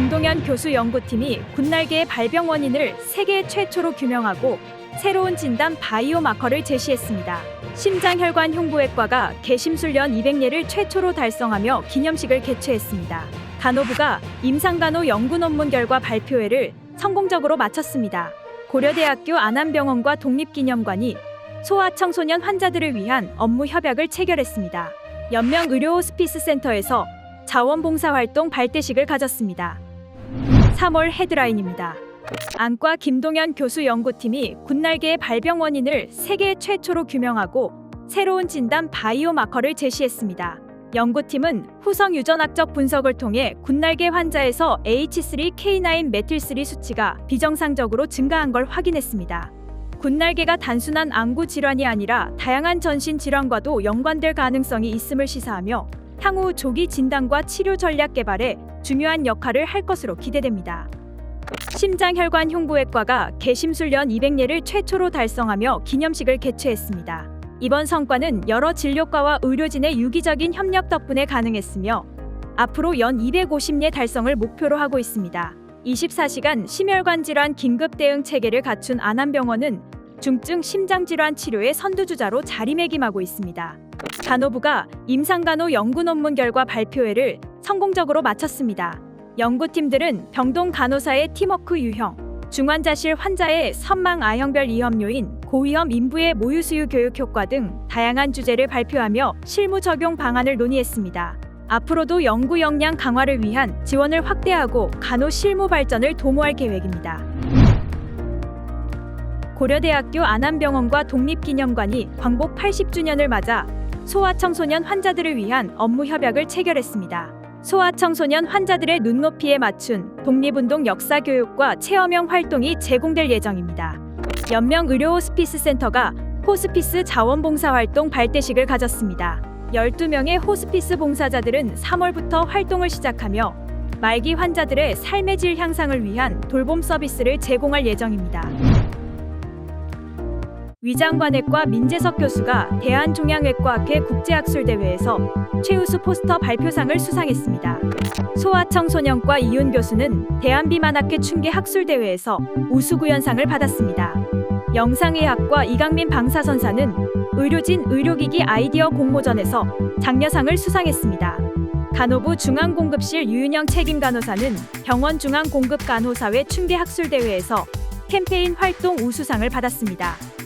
김동현 교수 연구팀이 군날개의 발병 원인을 세계 최초로 규명하고 새로운 진단 바이오 마커를 제시했습니다. 심장혈관 흉부외과가 개심술련 200예를 최초로 달성하며 기념식을 개최했습니다. 간호부가 임상간호 연구 논문 결과 발표회를 성공적으로 마쳤습니다. 고려대학교 안암병원과 독립기념관이 소아청소년 환자들을 위한 업무 협약을 체결했습니다. 연명 의료 호스피스 센터에서 자원봉사활동 발대식을 가졌습니다. 3월 헤드라인입니다. 안과 김동현 교수 연구팀이 군날개의 발병 원인을 세계 최초로 규명하고 새로운 진단 바이오 마커를 제시했습니다. 연구팀은 후성 유전학적 분석을 통해 군날개 환자에서 H3K9 메틸3 수치가 비정상적으로 증가한 걸 확인했습니다. 군날개가 단순한 안구 질환이 아니라 다양한 전신 질환과도 연관될 가능성이 있음을 시사하며 향후 조기 진단과 치료 전략 개발에 중요한 역할을 할 것으로 기대됩니다. 심장혈관 흉부외과가 개심술련 200예를 최초로 달성하며 기념식을 개최했습니다. 이번 성과는 여러 진료과와 의료진의 유기적인 협력 덕분에 가능했으며 앞으로 연 250예 달성을 목표로 하고 있습니다. 24시간 심혈관 질환 긴급 대응 체계를 갖춘 안암병원은 중증 심장 질환 치료의 선두주자로 자리매김하고 있습니다. 간호부가 임상간호 연구 논문 결과 발표회를 성공적으로 마쳤습니다. 연구팀들은 병동 간호사의 팀워크 유형, 중환자실 환자의 선망 아형별 이염료인 고위험 인부의 모유 수유 교육 효과 등 다양한 주제를 발표하며 실무 적용 방안을 논의했습니다. 앞으로도 연구 역량 강화를 위한 지원을 확대하고 간호 실무 발전을 도모할 계획입니다. 고려대학교 안암병원과 독립기념관이 광복 80주년을 맞아 소아청소년 환자들을 위한 업무 협약을 체결했습니다. 소아청소년 환자들의 눈높이에 맞춘 독립운동 역사 교육과 체험형 활동이 제공될 예정입니다. 연명 의료 호스피스 센터가 호스피스 자원봉사 활동 발대식을 가졌습니다. 12명의 호스피스 봉사자들은 3월부터 활동을 시작하며 말기 환자들의 삶의 질 향상을 위한 돌봄 서비스를 제공할 예정입니다. 위장관외과 민재석 교수가 대한종양외과학회 국제학술대회에서 최우수 포스터 발표상을 수상했습니다. 소아청소년과 이윤 교수는 대한비만학회 충계학술대회에서 우수구연상을 받았습니다. 영상의학과 이강민 방사선사는 의료진 의료기기 아이디어 공모전에서 장려상을 수상했습니다. 간호부 중앙공급실 유윤영 책임간호사는 병원 중앙공급간호사회 충계학술대회에서 캠페인 활동 우수상을 받았습니다.